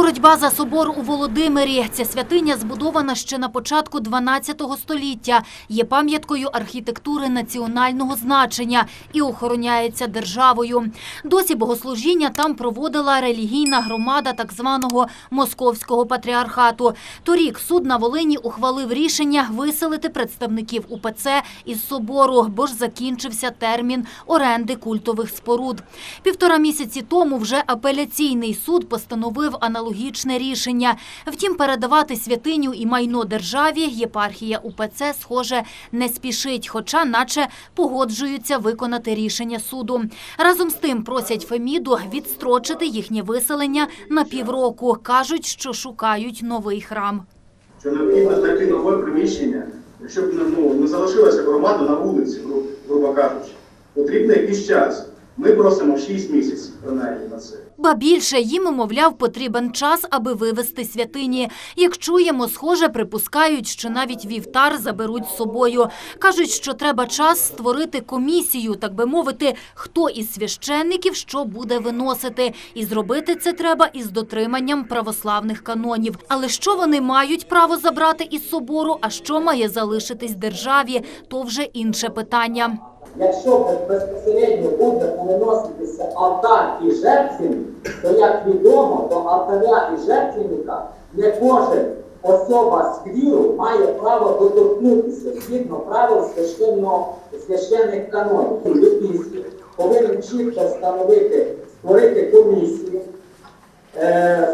Боротьба за собор у Володимирі. Ця святиня збудована ще на початку 12 століття. Є пам'яткою архітектури національного значення і охороняється державою. Досі богослужіння там проводила релігійна громада так званого московського патріархату. Торік суд на Волині ухвалив рішення виселити представників УПЦ із собору, бо ж закінчився термін оренди культових споруд. Півтора місяці тому вже апеляційний суд постановив аналогічне рішення. Втім, передавати святиню і майно державі єпархія УПЦ, схоже, не спішить, хоча наче погоджуються виконати рішення суду. Разом з тим просять Феміду відстрочити їхнє виселення на півроку. Кажуть, що шукають новий храм. що необхідно знайти нове приміщення, щоб ну, не залишилася громада на вулиці, грубо кажучи. Потрібно якийсь час. Ми просимо 6 місяців принаймні на це. Ба більше їм, мовляв, потрібен час, аби вивести святині. Як чуємо, схоже, припускають, що навіть вівтар заберуть з собою. Кажуть, що треба час створити комісію, так би мовити, хто із священників що буде виносити. І зробити це треба із дотриманням православних канонів. Але що вони мають право забрати із собору, а що має залишитись державі, то вже інше питання. Якщо безпосередньо буде переноситися алтар і жертвенник, то як відомо, до алтаря і жертвенника не кожен особа з віру має право доторкнутися згідно правил священних канонів. Єпископ повинен чітко встановити, створити комісію, е,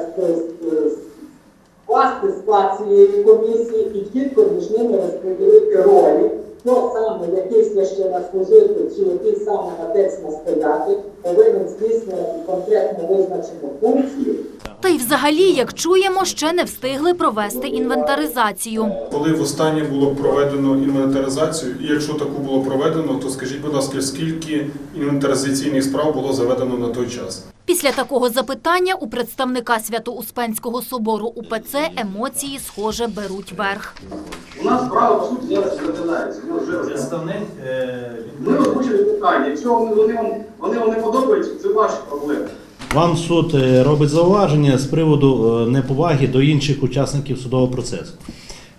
скласти склад цієї комісії і чітко між ними розподілити ролі, хто саме який священнослужитель чи який саме отець настоятель повинен здійснювати конкретно визначену функцію. Та й взагалі, як чуємо, ще не встигли провести інвентаризацію. Коли востаннє було проведено інвентаризацію, і якщо таку було проведено, то скажіть, будь ласка, скільки інвентаризаційних справ було заведено на той час? Після такого запитання у представника Свято-Успенського собору УПЦ емоції, схоже, беруть верх. У нас справа, по суті, зараз розглядається. Ми вже. Представник е, Ми озвучили питання. Якщо вони, вони вам не подобаються, це ваші проблеми. Вам суд е, робить зауваження з приводу е, неповаги до інших учасників судового процесу.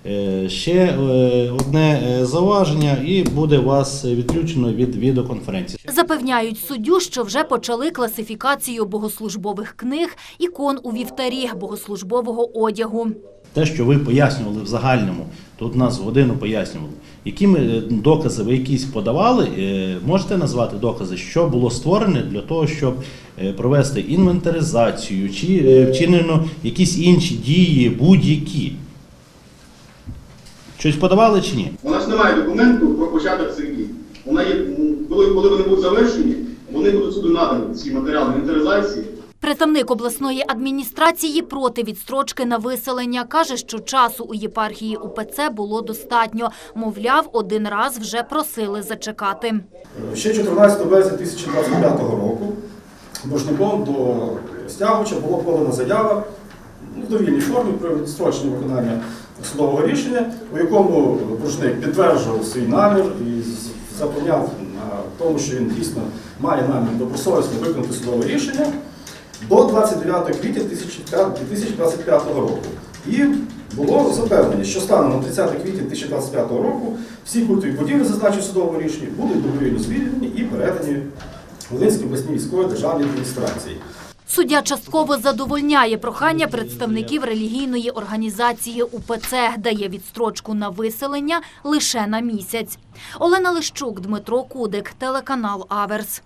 Е, Ще е, одне е, зауваження, і буде вас відключено від відеоконференції. Запевняють суддю, що вже почали класифікацію богослужбових книг, ікон у вівтарі, богослужбового одягу. Те, що ви пояснювали в загальному, тут нас годину пояснювали. Які ми докази ви якісь подавали? Можете назвати докази, що було створене для того, щоб провести інвентаризацію, чи вчинено якісь інші дії, будь-які? Щось подавали чи ні? У нас немає документу про початок цих дій. Вона є, коли, коли вони будуть завершені, вони будуть суду надані ці матеріали інвентаризації. Представник обласної адміністрації проти відстрочки на виселення каже, що часу у єпархії УПЦ було достатньо. Мовляв, один раз вже просили зачекати. Ще 14 березня 2025 року боржником до стягувача було подана заява в довільній формі про відстрочення виконання судового рішення, у якому боржник підтверджував свій намір і запевняв на тому, що він дійсно має намір добросовісно виконати судове рішення до 29 квітня 2025 року. І було запевнення, що станом на 30 квітня 2025 року всі культові будівлі, зазначені в судовому рішенні, будуть добровільно звільнені і передані Волинській обласній військової державній адміністрації. Суддя частково задовольняє прохання представників релігійної організації УПЦ, дає відстрочку на виселення лише на місяць. Олена Лищук, Дмитро Кудик, телеканал Аверс.